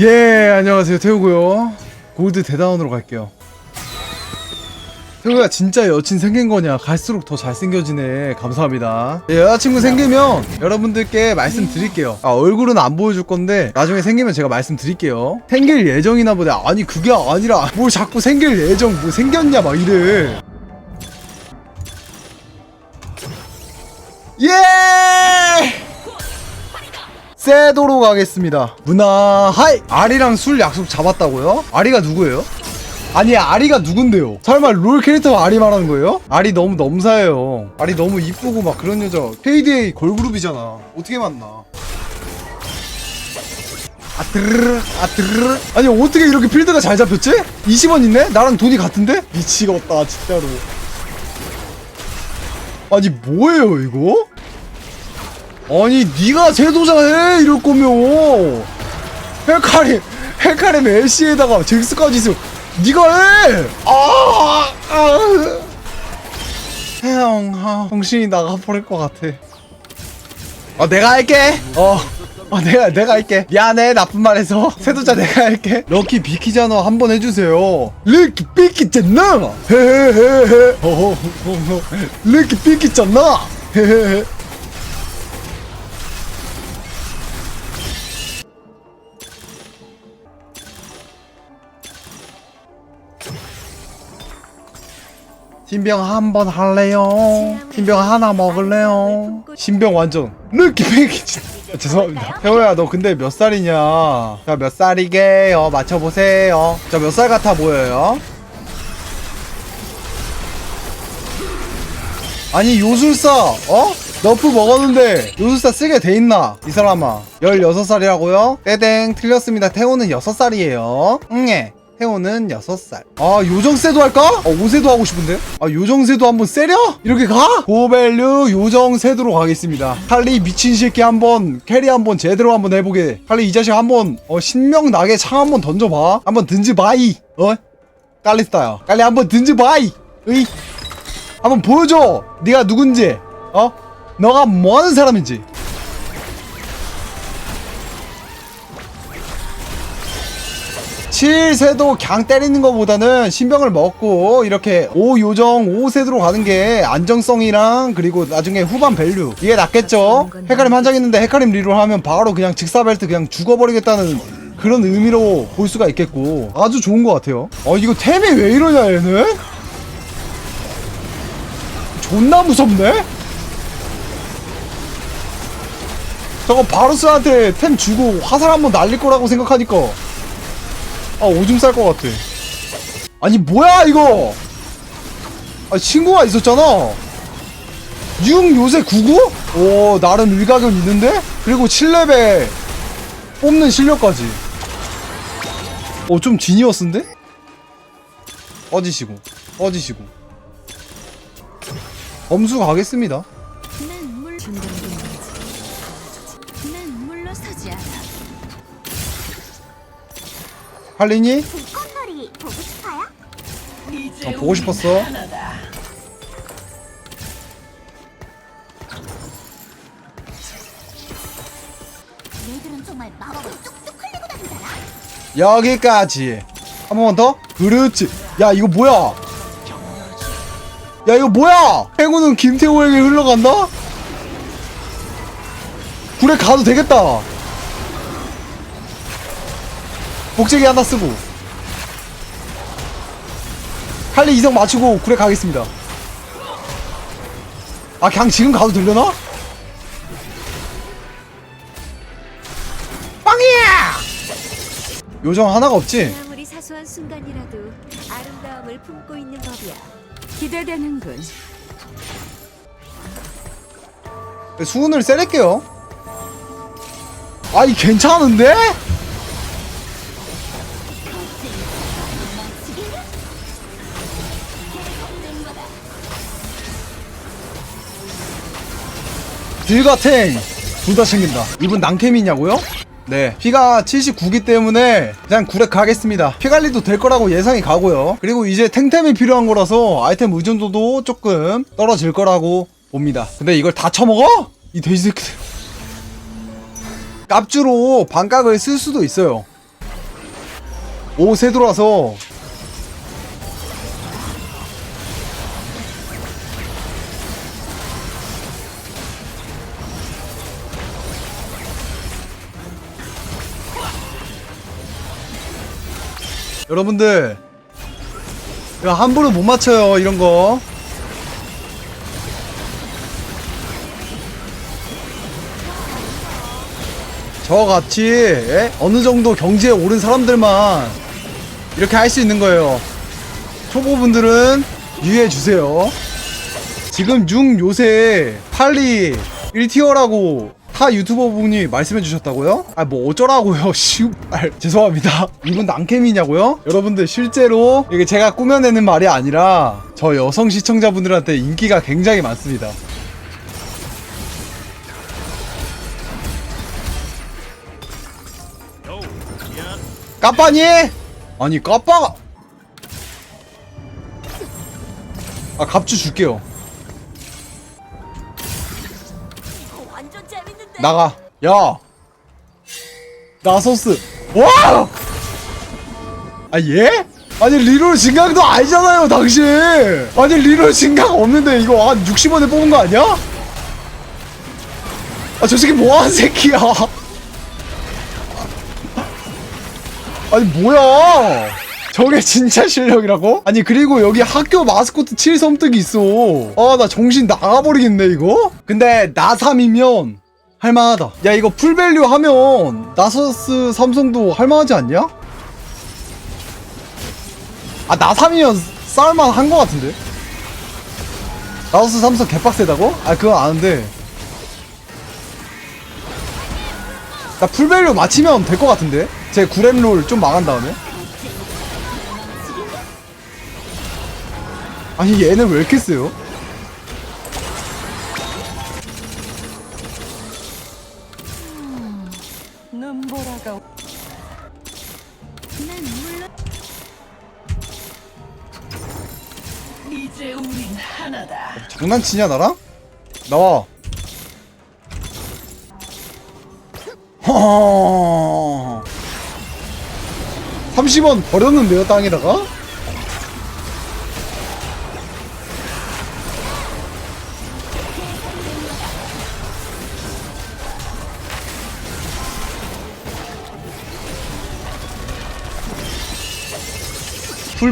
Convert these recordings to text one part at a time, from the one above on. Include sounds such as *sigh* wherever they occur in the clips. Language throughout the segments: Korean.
예 안녕하세요. 태우고요. 골드 대다운으로 갈게요. 태우야 진짜 여친 생긴 거냐? 갈수록 더 잘생겨지네. 감사합니다. 예, 여자친구 생기면 여러분들께 말씀드릴게요. 아 얼굴은 안 보여줄 건데 나중에 생기면 제가 말씀드릴게요. 생길 예정이나 보다. 아니 그게 아니라 뭘 자꾸 생길 예정 뭐 생겼냐 막 이래. 예! 세도로 가겠습니다. 문화 하이! 아리랑 술 약속 잡았다고요? 아리가 누구예요? 아니 아리가 누군데요? 설마 롤 캐릭터 아리 말하는 거예요? 아리 너무 넘사예요. 아리 너무 이쁘고 막 그런 여자. 페이데이 걸그룹이잖아. 어떻게 만나? 아뜨르르 아뜨르르 아니 어떻게 이렇게 필드가 잘 잡혔지? 20원 있네? 나랑 돈이 같은데? 미치겠다 진짜로 아니 뭐예요 이거? 아니 네가 제도자 해 이럴 거면. 헬카림 헬카림 LC에다가 잭스까지 있어. 네가 해! 아! 아! 형, 아, 정신이 나가버릴 것 같아. 어 내가 할게. 어 어, 내가 내가 할게. 미안해 나쁜 말해서. 세도자 내가 할게. 럭키 비키잖아 한번 해주세요. 럭키 비키잖아 헤헤헤헤. 어허허허 럭키 비키잖아 헤헤헤 신병 한 번 할래요? 신병 하나 먹을래요? 신병 완전 럭키 비키 죄송합니다. 태호야 너 근데 몇 살이냐? 자 몇 살이게요? 맞춰보세요. 자 몇 살 같아 보여요? 아니 요술사 어? 너프 먹었는데 요술사 쓰게 돼 있나? 이 사람아. 16살이라고요? 땡땡 틀렸습니다. 태호는 6살이에요. 응예 태호는 6살. 아 요정세도 할까? 어 오세도 하고 싶은데? 아 요정세도 한번 세려? 이렇게 가? 고밸류 요정세도로 가겠습니다. 칼리 미친 새끼 한번 캐리 한번 제대로 한번 해보게. 칼리 이 자식 한번 어 신명 나게 창 한번 던져봐. 한번 든지바이. 어? 깔리스타야. 깔리 한번 든지바이. 으이. 한번 보여줘. 네가 누군지. 어? 너가 뭐하는 사람인지 칠세도 그냥 때리는 것보다는 신병을 먹고 이렇게 5요정 5세도로 가는 게 안정성이랑 그리고 나중에 후반 밸류 이게 낫겠죠? 헤카림 한 장 있는데 헤카림 리롤 하면 바로 그냥 직사벨트 그냥 죽어버리겠다는 그런 의미로 볼 수가 있겠고 아주 좋은 것 같아요 어 이거 템이 왜 이러냐 얘는? 존나 무섭네? 저거 바루스한테 템 주고 화살 한번 날릴 거라고 생각하니까 아 오줌 쌀 것 같아 아니 뭐야 이거 아 친구가 있었잖아 6 요새 99? 오 나름 일가견 있는데? 그리고 7레벨 뽑는 실력까지 어좀 지니어스인데? 꺼지시고 꺼지시고 범수 가겠습니다 할리니? 불꽃놀이 보고 싶어요? 어, 보고 싶었어? 얘들은 정말 마법을 뚝뚝 흘리고 다니잖아. 여기까지. 한 번만 더? 그렇지. 야 이거 뭐야? 야 이거 뭐야? 행운은 김태호에게 흘러간다? 굴에 가도 되겠다 복제기 하나 쓰고 할리 이성 맞추고 굴에 가겠습니다 아 그냥 지금 가도 되려나? 빵이야! 요정 하나가 없지? 아무리 사소한 순간이라도 아름다움을 품고 있는 법이야. 기대되는군. 수은을 세릴게요. 아이 괜찮은데? 딜가탱 둘 다 챙긴다. 이분 낭캠이냐고요? 네. 피가 79기 때문에 그냥 구레 가겠습니다. 피 관리도 될 거라고 예상이 가고요. 그리고 이제 탱템이 필요한 거라서 아이템 의존도도 조금 떨어질 거라고 봅니다. 근데 이걸 다 처먹어? 이 돼지 새끼들. 깝주로 반각을 쓸 수도 있어요. 오, 새 들어와서. 여러분들, 이거 함부로 못 맞춰요, 이런 거. 저같이 예? 어느 정도 경지에 오른 사람들만 이렇게 할 수 있는 거예요. 초보분들은 유의해 주세요. 지금 중 요새 팔리 1티어라고 타 유튜버 분이 말씀해 주셨다고요? 아 뭐 어쩌라고요 *laughs* 씨발 죄송합니다 이분 낭캠이냐고요? 여러분들 실제로 이게 제가 꾸며내는 말이 아니라 저 여성 시청자분들한테 인기가 굉장히 많습니다 까빠니? 아니 까빠가 아 갑주 줄게요 나가 야 나소스 와! 아 예? 아니 리롤 진강도 아니잖아요 당신 아니 리롤 진강 없는데 이거 한 60원에 뽑은 거 아니야? 아 저 새끼 뭐하는 새끼야 아니 뭐야 저게 진짜 실력이라고? 아니 그리고 여기 학교 마스코트 7섬뜩이 있어 아 나 정신 나가버리겠네 이거? 근데 나3이면 할만하다 야 이거 풀밸류 하면 나서스 삼성도 할만하지 않냐? 아 나3이면 싸울만 한 거 같은데 나서스 삼성 개빡세다고? 아 그건 아는데 나 풀밸류 맞히면 될것 같은데 제 9렘롤 좀 망한 다음에 아니 얘는 왜 이렇게 세요? 장난치냐 나랑? 나와 허 30원 버렸는데요 땅에다가?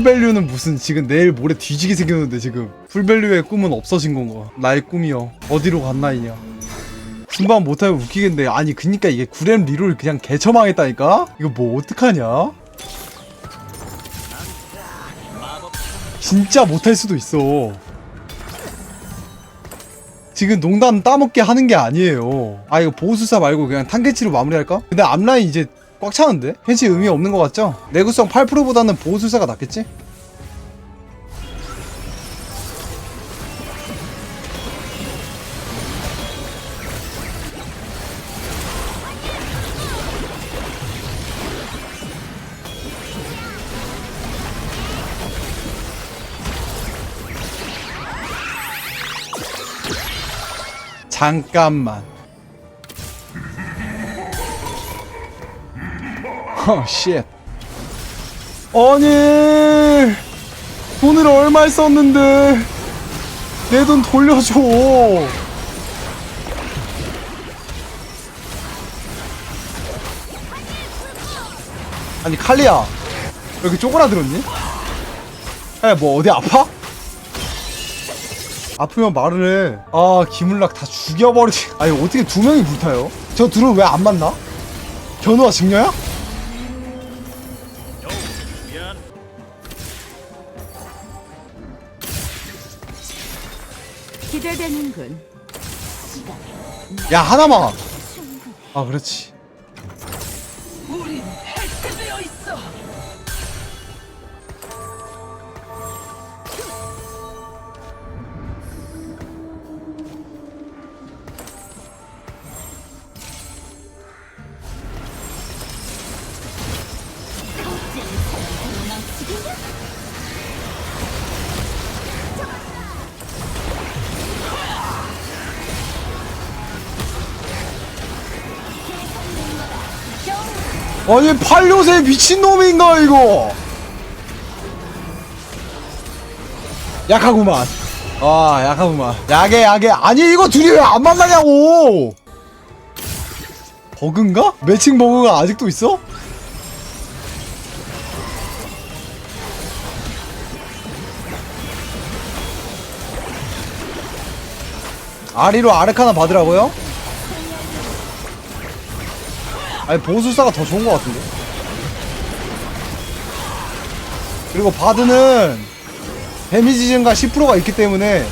풀밸류는 무슨 지금 내일 모레 뒤지게 생겼는데 지금 풀밸류의 꿈은 없어진 건가 나의 꿈이여. 어디로 갔나 이냐 순방 못하면 웃기겠네. 아니 그니까 이게 9렘 리롤 그냥 개처망했다니까? 이거 뭐 어떡하냐? 진짜 못할 수도 있어. 지금 농담 따먹게 하는 게 아니에요. 아 이거 보호수사 말고 그냥 탄개치로 마무리할까? 근데 앞라인 이제 꽉 차는데? 펜치 의미 없는 것 같죠? 내구성 8%보다는 보호술사가 낫겠지? 잠깐만 쉣. 아니, 돈을 얼마 썼는데, 내 돈 돌려줘. 아니, 칼리야. 왜 이렇게 쪼그라들었니? 야, 뭐, 어디 아파? 아프면 말을 해. 아, 기물락 다 죽여버리지. 아니, 어떻게 두 명이 불타요? 저 둘은 왜 안 만나? 견우와 직녀야? 야 하나만. 아 그렇지 아니 팔요새 미친놈인가 이거 약하구만 아 약하구만 약해 약해 아니 이거 둘이 왜 안 만나냐고 버그인가? 매칭 버그가 아직도 있어? 아리로 아르카나 받으라고요? 아니 보수사가 더 좋은 것 같은데 그리고 바드는 데미지 증가 10%가 있기 때문에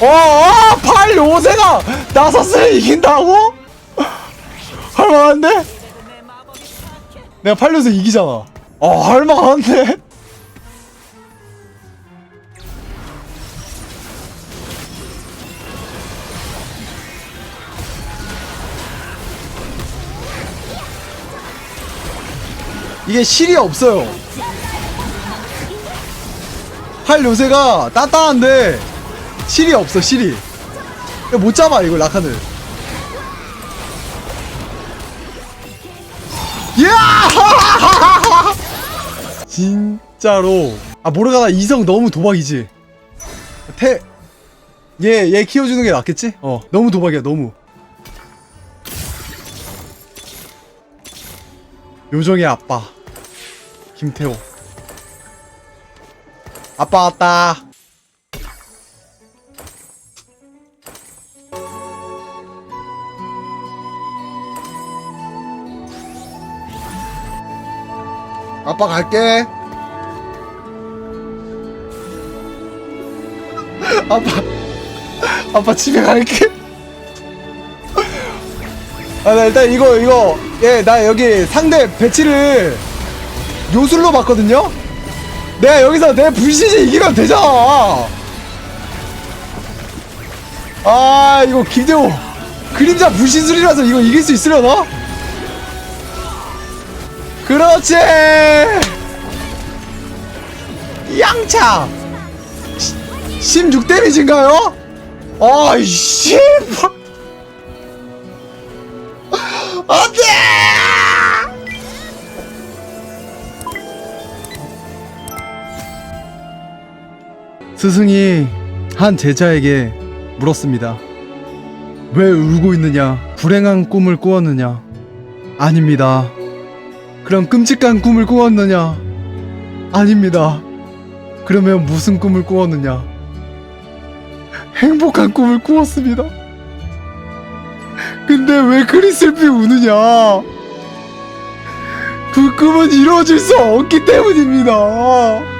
어, 어, 팔 요새가 나섰을 이긴다고? *laughs* 할만한데? 내가 팔 요새 이기잖아. 어, 할만한데? 이게 실이 없어요. 팔 요새가 단단한데 실이 없어 실이. 못 잡아 이거 라칸을. 야! *laughs* 진짜로. 아 모르가나 이성 너무 도박이지. 태 얘 얘 키워주는 게 낫겠지? 어 너무 도박이야 너무. 요정의 아빠 김태호 아빠 왔다 아빠 갈게. *laughs* 아빠, 아빠 집에 갈게. *laughs* 아, 나 일단 이거, 이거, 예, 나 여기 상대 배치를 요술로 봤거든요? 내가 여기서 내 불시지 이기면 되잖아. 아, 이거 김대호. 그림자 불신술이라서 이거 이길 수 있으려나? 그렇지! 양차! 16 데미지인가요? 아이씨! 안 돼! 스승이 한 제자에게 물었습니다. 왜 울고 있느냐? 불행한 꿈을 꾸었느냐? 아닙니다. 그럼 끔찍한 꿈을 꾸었느냐? 아닙니다. 그러면 무슨 꿈을 꾸었느냐? 행복한 꿈을 꾸었습니다. 근데 왜 그리 슬피 우느냐? 그 꿈은 이루어질 수 없기 때문입니다.